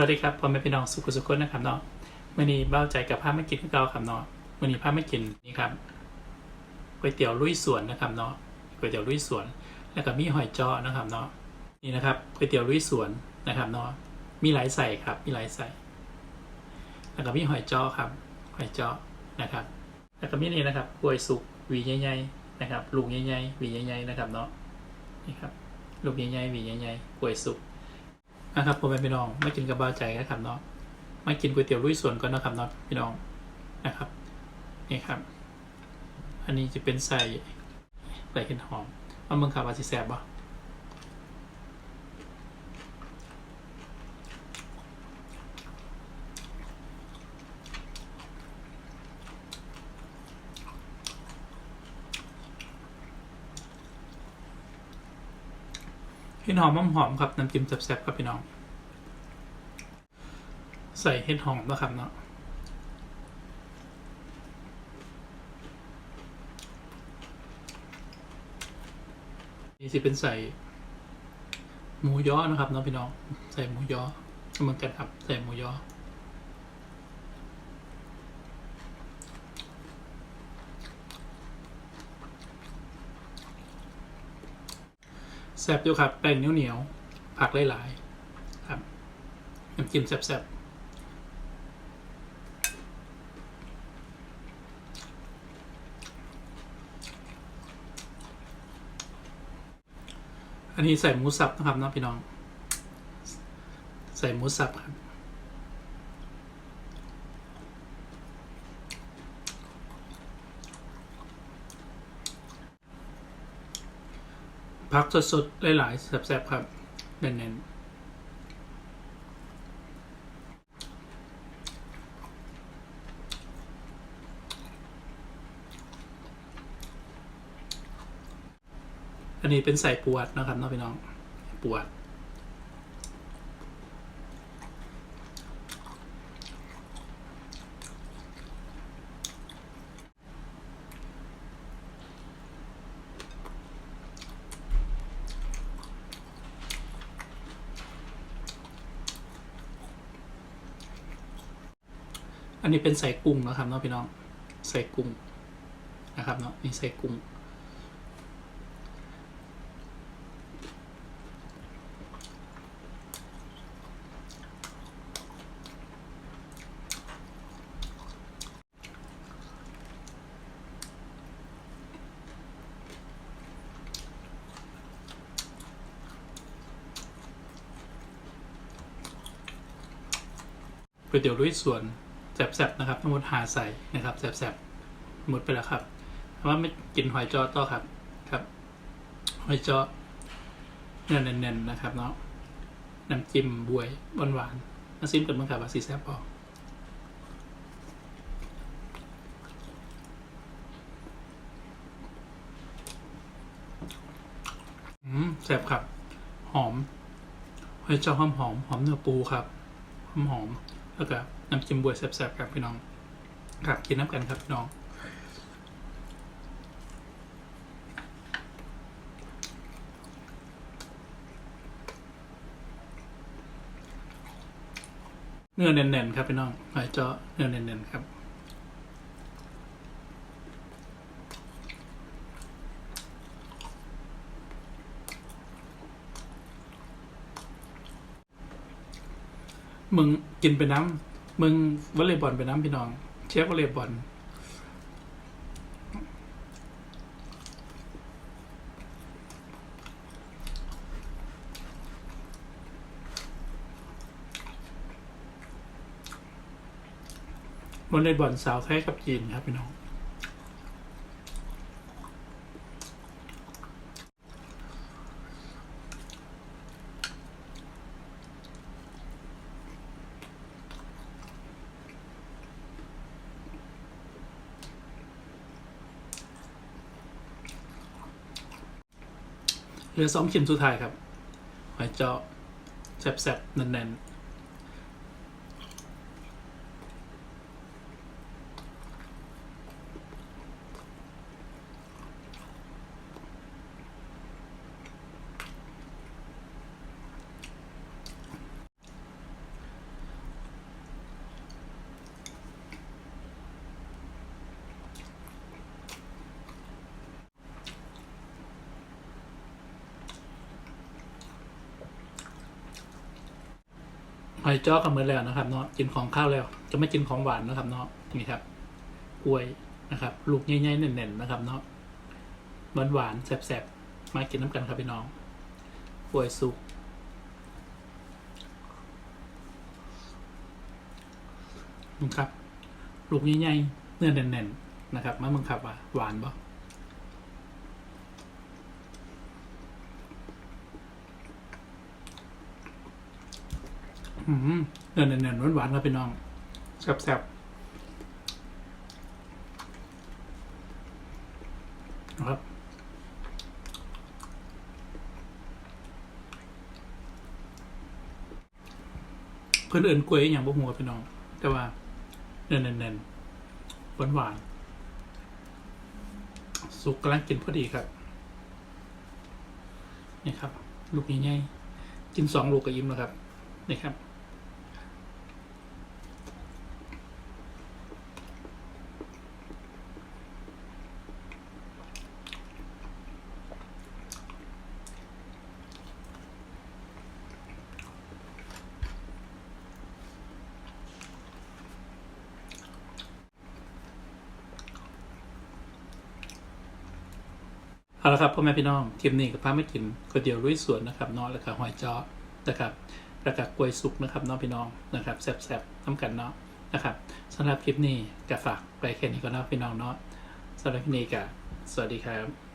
วัสดีครับพ่อแม่พี่น้องสุขสุขคนนะครับเนาะมื่อนี้เบ้าใจกับผ้าไม่กินที่เราครับเนาะมื่อนี้ผ้าไม่กินนี่ครับก๋วยเตี๋ยวลุยสวนนะครับเนาะก๋วยเตี๋ยวลุยสวน แล้วก็มีหอยจ้อนะครับเนาะนี่นะครับก๋วยเตี๋ยวลุยสวนนะครับเนาะมีหลายใส่ครับ มีหลายใส่ แล้วก็มีหอยจ้อครับ หอยจ้อนะครับ แล้วก็มีนี่นะครับกล้วยสุกหวีใหญ่ๆนะครับลูกใหญ่ๆหวีใหญ่ๆนะครับเนาะนี่ครับลูกใหญ่ๆหวีใหญ่ๆกล้วยสุก นะครับพ่อแม่พี่น้องไม่กินกะบบ้าใจนะครับเนาะมากินก๋วยเตี๋ยวลุยสวนก่อนนะครับเนาะพี่น้องนะครับนี่ครับ อันนี้จะเป็นใส่ใส่เห็ดหอมเอาเมืองขับอาซิแซบบ่ เห็ดหอมหอมๆครับน้ำจิ้มแซ่บๆครับพี่น้อง ใส่เห็ดหอมนะครับเนาะนี่สิเป็นใส่หมูย้อนะครับเนาะพี่น้อง ใส่หมูย้อเหมือนกันครับ ใส่หมูย้อ แซ่บอยู่ครับแป้งเหนียวๆผักหลายๆครับน้ำจิ้มแซ่บๆอันนี้ใส่หมูสับนะครับเนาะพี่น้อง ใส่หมูสับครับ พักสดๆ หลายๆแซ่บๆครับเน้นๆอันนี้เป็นใส่ปวดนะครับน้องพี่น้องปวด อันนี้เป็นใส่กุ้งนะครับเนาะพี่น้องใส่กุ้งนะครับเนาะนี่ใส่กุ้งก๋วยเตี๋ยวลุยสวน แซ่บๆนะครับทั้งหมดหาใส่นะครับแซ่บๆหมดไปแล้วครับว่าไม่กินหอยจอต่อครับครับหอยจอเนื้อเน้นๆนะครับเนาะน้ำจิ้มบวยหวานๆมาซิมกับ้างคับว่าสีแซ่บพออืมแซ่บครับ หอมหอยจอหอมหอมหอมเนื้อปูครับ หอมหอม แล้วก็น้ำจิ้มบวยแซ่บๆครับพี่น้อง ครับกินน้ำกันครับพี่น้องเนื้อเน้นๆครับพี่น้องหอยเจาะเนื้อเน้นๆครับ มึงกินไปน้ำมึงวอลเลย์บอลไปน้ำพี่น้อง เชฟวอลเลย์บอลวอลเลย์บอลสาวไทยกับจีนครับพี่น้อง เหลือสองเข็มสุดท้ายครับหอยเจาะแซ่บๆแน่นๆ อยจ้อกันเมือนแล้วนะครับเนาะกินของข้าวแล้ว จะไม่กินของหวานนะครับเนาะนี่ครับกล้วยนะครับ ลูกใหญ่ๆเน่นๆนะครับเนาะหวานหวานแสบๆมากินน้ำกันครับพี่น้องกล้วยสุกนี่ครับลูกใหญ่ๆเนื้อแน่นๆนะครับมาเมึงครับว่าหวานบ่ อืมเนื้อแน่นๆหวานๆครับพี่น้องแซ่บๆนะครับเพื่อนเอินกล้วยอหย่างพวกหัวพี่น้อง แต่ว่าเน่นๆหวานหวานๆสุกกำลังกินพอดีครับนี่ครับ ลูกใหญ่ๆกินสองลูกก็ยิ้มแล้วครับนี่ครับ เอาละครับพ่อแม่พี่น้องคลิปนี้กับพาไม่กินก๋วยเตี๋ยวลุยสวนนะครับเนาะแล้วก็หอยจ้อนะครับแล้วก็กล้วยสุกนะครับเน้องพี่น้องนะครับแซ่บๆน้ำกันเนาะนะครับสำหรับคลิปนี้ก็ฝากไปแค่นี้ก็นาะพี่น้องเนาะสำหรับคลิปนี้ก็สวัสดีครับ